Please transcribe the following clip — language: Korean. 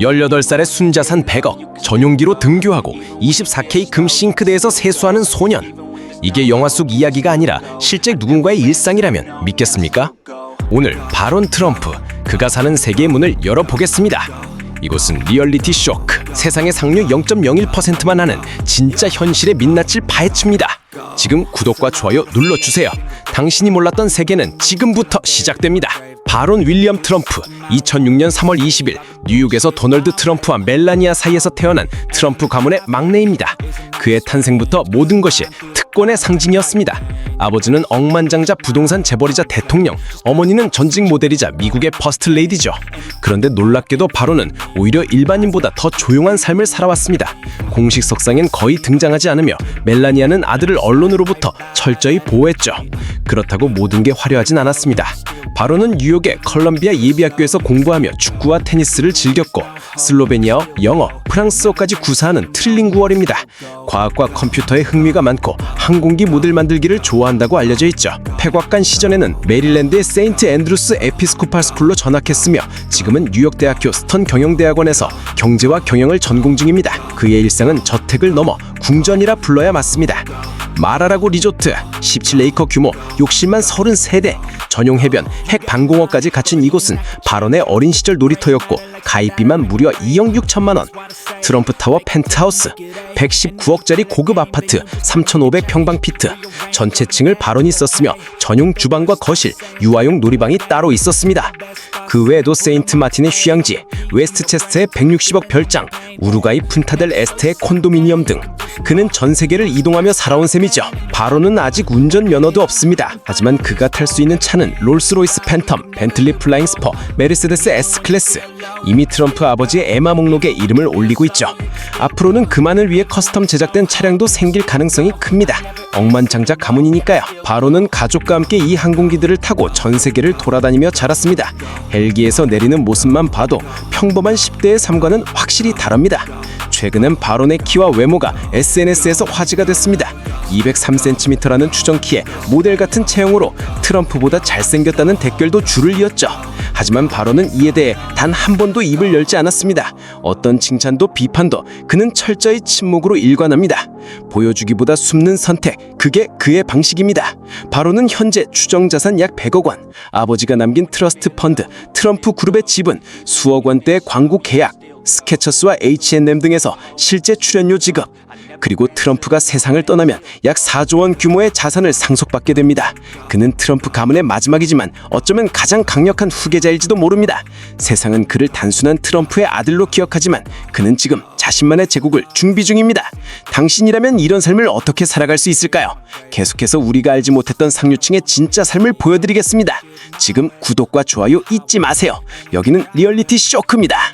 18살의 순자산 100억, 전용기로 등교하고 24K 금 싱크대에서 세수하는 소년. 이게 영화 속 이야기가 아니라 실제 누군가의 일상이라면 믿겠습니까? 오늘 바론 트럼프, 그가 사는 세계의 문을 열어보겠습니다. 이곳은 리얼리티 쇼크, 세상의 상류 0.01%만 하는 진짜 현실의 민낯을 파헤칩니다. 지금 구독과 좋아요 눌러주세요. 당신이 몰랐던 세계는 지금부터 시작됩니다. 바론 윌리엄 트럼프 2006년 3월 20일 뉴욕에서 도널드 트럼프와 멜라니아 사이에서 태어난 트럼프 가문의 막내입니다. 그의 탄생부터 모든 것이 특권의 상징이었습니다. 아버지는 억만장자 부동산 재벌이자 대통령, 어머니는 전직 모델이자 미국의 퍼스트 레이디죠. 그런데 놀랍게도 바로는 오히려 일반인보다 더 조용한 삶을 살아왔습니다. 공식 석상엔 거의 등장하지 않으며 멜라니아는 아들을 언론으로부터 철저히 보호했죠. 그렇다고 모든 게 화려하진 않았습니다. 바로는 뉴욕의 컬럼비아 예비학교에서 공부하며 축구와 테니스를 즐겼고 슬로베니아어, 영어, 프랑스어까지 구사하는 트릴링구얼입니다. 과학과 컴퓨터에 흥미가 많고 항공기 모델 만들기를 좋아한다고 알려져 있죠. 폐곽간 시절에는 메릴랜드의 세인트 앤드루스 에피스코팔 스쿨로 전학했으며 지금은 뉴욕대학교 스턴 경영대학원에서 경제와 경영을 전공 중입니다. 그의 일상은 저택을 넘어 궁전이라 불러야 맞습니다. 마라라고 리조트, 17에이커 규모, 욕실만 33대, 전용 해변, 핵 방공호까지 갖춘 이곳은 발언의 어린 시절 놀이터였고 가입비만 무려 2억 6천만 원. 트럼프 타워 펜트하우스, 119억짜리 고급 아파트, 3,500평방피트, 전체 층을 발언이 썼으며 전용 주방과 거실, 유아용 놀이방이 따로 있었습니다. 그 외에도 세인트 마틴의 휴양지, 웨스트체스트의 160억 별장, 우루과이 푼타델 에스테의 콘도미니엄 등 그는 전 세계를 이동하며 살아온 셈이죠. 바로는 아직 운전 면허도 없습니다. 하지만 그가 탈 수 있는 차는 롤스로이스 팬텀, 벤틀리 플라잉 스퍼, 메르세데스 S 클래스. 이미 트럼프 아버지의 에마 목록에 이름을 올리고 있죠. 앞으로는 그만을 위해 커스텀 제작된 차량도 생길 가능성이 큽니다. 억만장자 가문이니까요. 바로는 가족과 함께 이 항공기들을 타고 전 세계를 돌아다니며 자랐습니다. 헬기에서 내리는 모습만 봐도 평범한 10대의 삶과는 확실히 다릅니다. 최근엔 바론의 키와 외모가 SNS에서 화제가 됐습니다. 203cm라는 추정 키에 모델 같은 체형으로 트럼프보다 잘생겼다는 댓글도 줄을 이었죠. 하지만 바론은 이에 대해 단 한 번도 입을 열지 않았습니다. 어떤 칭찬도 비판도 그는 철저히 침묵으로 일관합니다. 보여주기보다 숨는 선택, 그게 그의 방식입니다. 바로는 현재 추정 자산 약 100억 원, 아버지가 남긴 트러스트 펀드, 트럼프 그룹의 지분, 수억 원대의 광고 계약, 스케쳐스와 H&M 등에서 실제 출연료 지급 그리고 트럼프가 세상을 떠나면 약 4조 원 규모의 자산을 상속받게 됩니다. 그는 트럼프 가문의 마지막이지만 어쩌면 가장 강력한 후계자일지도 모릅니다. 세상은 그를 단순한 트럼프의 아들로 기억하지만 그는 지금 자신만의 제국을 준비 중입니다. 당신이라면 이런 삶을 어떻게 살아갈 수 있을까요? 계속해서 우리가 알지 못했던 상류층의 진짜 삶을 보여드리겠습니다. 지금 구독과 좋아요 잊지 마세요. 여기는 리얼리티 쇼크입니다.